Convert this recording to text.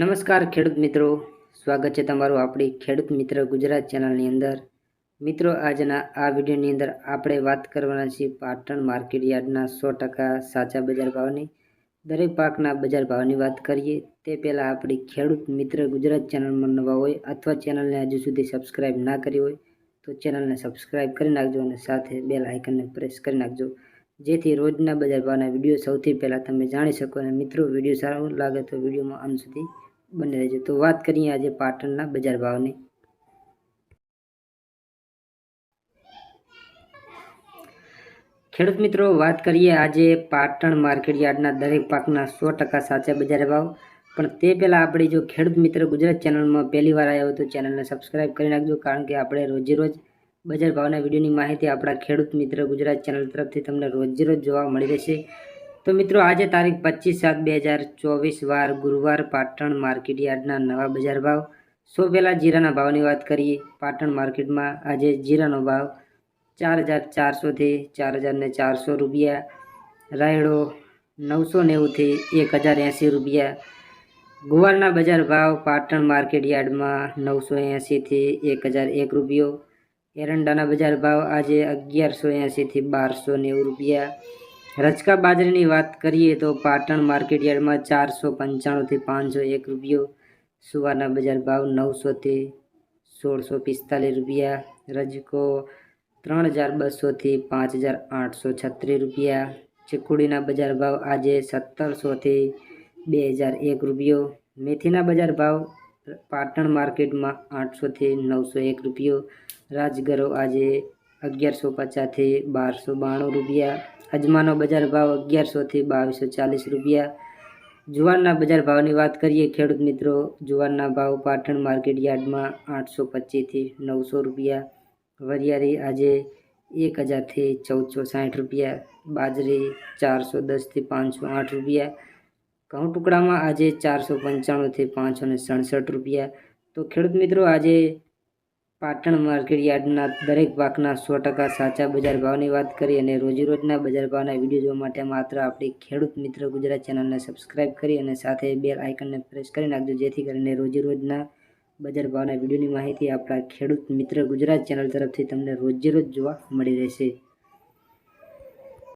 નમસ્કાર ખેડૂત મિત્રો. સ્વાગત છે તમારું આપણી ખેડૂત મિત્ર ગુજરાત ચેનલની અંદર. મિત્રો, આજના આ વિડીયોની અંદર આપણે વાત કરવાના છીએ પાટણ માર્કેટ યાર્ડના સો ટકા સાચા બજાર ભાવની. દરેક પાકના બજાર ભાવની વાત કરીએ, તે પહેલાં આપણી ખેડૂત મિત્ર ગુજરાત ચેનલમાં નવા હોય અથવા ચેનલને હજુ સુધી સબસ્ક્રાઈબ ના કરી હોય, તો ચેનલને સબસ્ક્રાઈબ કરી નાખજો અને સાથે બેલ આઇકનને પ્રેસ કરી નાખજો. જેથી રોજના બજાર ભાવના વીડિયો સૌથી પહેલાં તમે જાણી શકો અને મિત્રો, વીડિયો સારો લાગે તો વિડીયોમાં અંત સુધી બની રહેજો. તો વાત કરીએ આજે પાટણના બજાર ભાવની. ખેડૂત મિત્રો, વાત કરીએ આજે પાટણ માર્કેટ યાર્ડના દરેક પાકના સો ટકા સાચા બજાર ભાવ. પણ તે પહેલાં આપણે જો ખેડૂત મિત્ર ગુજરાત ચેનલમાં પહેલી વાર આવ્યા તો ચેનલને સબસ્ક્રાઇબ કરી નાખજો, કારણ કે આપણે રોજે રોજ બજાર ભાવના વિડીયોની માહિતી આપણા ખેડૂત મિત્ર ગુજરાત ચેનલ તરફથી તમને રોજે રોજ જોવા મળી રહેશે. તો મિત્રો, આજે તારીખ પચીસ સાત બે હજાર ચોવીસ વાર ગુરુવાર પાટણ માર્કેટ યાર્ડના નવા બજાર ભાવ. સો પહેલાં જીરાના ભાવની વાત કરીએ. પાટણ માર્કેટમાં આજે જીરાનો ભાવ ચાર હજાર ચારસોથી ચાર હજારને ચારસો રૂપિયા, રાયડો નવસો નેવુંથી એક હજાર એંસી રૂપિયા. ગુવારના બજાર ભાવ પાટણ માર્કેટ યાર્ડમાં નવસો એંસીથી એક હજાર એક રૂપિયો. એરંડાના બજાર ભાવ આજે અગિયારસો એંસીથી બારસો નેવું રૂપિયા. રચકા બાજરીની વાત કરીએ તો પાટણ માર્કેટ યાર્ડમાં ચારસો પંચાણુંથી પાંચસો એક રૂપિયો, સુવારના બજાર ભાવ નવસોથી સોળસો પિસ્તાલીસ રૂપિયા, રજકો ત્રણ હજાર બસોથી પાંચ હજાર આઠસો છત્રીસ રૂપિયા, ચીકુડીના બજાર ભાવ આજે સત્તરસોથી બે હજાર એક રૂપિયો, મેથીના બજાર ભાવ પાટણ માર્કેટમાં આઠસોથી નવસો એક રૂપિયો, રાજગરો આજે અગિયારસો પચાસથી બારસો બાણું રૂપિયા અજમાનો બજાર ભાવ અગિયારસોથી બાવીસો ચાલીસ રૂપિયા. જુવારના બજાર ભાવની વાત કરીએ, ખેડૂત મિત્રો જુવારના ભાવ પાટણ માર્કેટ યાર્ડમાં આઠસો પચીસથી નવસો રૂપિયા. વરિયાળી આજે એક હજારથી ચૌદસો સાઠ રૂપિયા. બાજરી ચારસો દસથી પાંચસો આઠ રૂપિયા. ઘઉં ટુકડામાં આજે ચારસો પંચાણુંથી પાંચસો ને સડસઠ રૂપિયા. તો ખેડૂત મિત્રો, આજે પાટણ માર્કેટ યાર્ડના દરેક પાકના સો ટકા સાચા બજાર ભાવની વાત કરી અને રોજીરોજના બજાર ભાવના વીડિયો જોવા માટે માત્ર આપણી ખેડૂત મિત્ર ગુજરાત ચેનલને સબસ્ક્રાઇબ કરી અને સાથે બેલ આઇકનને પ્રેસ કરી નાખજો, જેથી કરીને રોજીરોજના બજાર ભાવના વિડીયોની માહિતી આપણા ખેડૂત મિત્ર ગુજરાત ચેનલ તરફથી તમને રોજેરોજ જોવા મળી રહેશે.